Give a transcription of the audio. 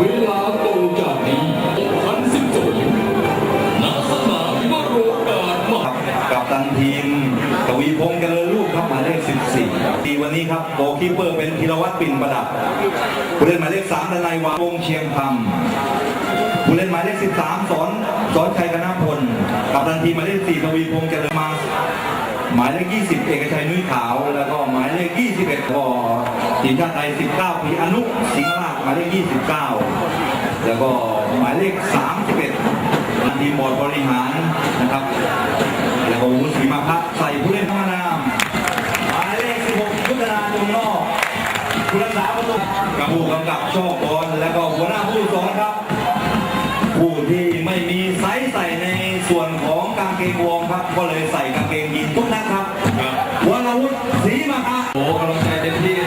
เวลาโตจากนี้พันสิบโจยณสนามวโรกาสมหากับตันทีมกวีพงษ์เจริญลูกครับหมายเลข 14 ทีวันนี้ครับโกลคีเปอร์เป็นธีรวัตรปิ่นประดับผู้เล่นหมายเลข3ดนายวาวงเชียงคำผู้เล่นหมายเลข 13 สอนสอนชัยกนาพล กับตันทีมหมายเลข4ทวีพงษ์เจริญมาหมายเลข 20 เอกชัยนุ้ยขาว แล้วก็หมายเลข 21ก็ทีมชาติไทย 19ปีอนุสิงห์ราชหมายเลข 29 แล้วก็หมายเลข31ทีมบอร์ดบริหารนะครับ แล้วก็วุฒิศรีมาพัฒน์ใส่ผู้เล่นข้างหน้าหมายเลข16พุทธนาจงนอกผู้รักษาประตูกับผู้กำกับโชคบอลแล้วก็หัวหน้าผู้สอนครับ ผู้ที่ไม่มีไซส์ใส่ในส่วนของกางเกงวอร์มครับ ก็เลยใส่กางเกงยีนทุกนัดครับวรวุฒิศรีมาคะโอ้กำลังใจเต็มที่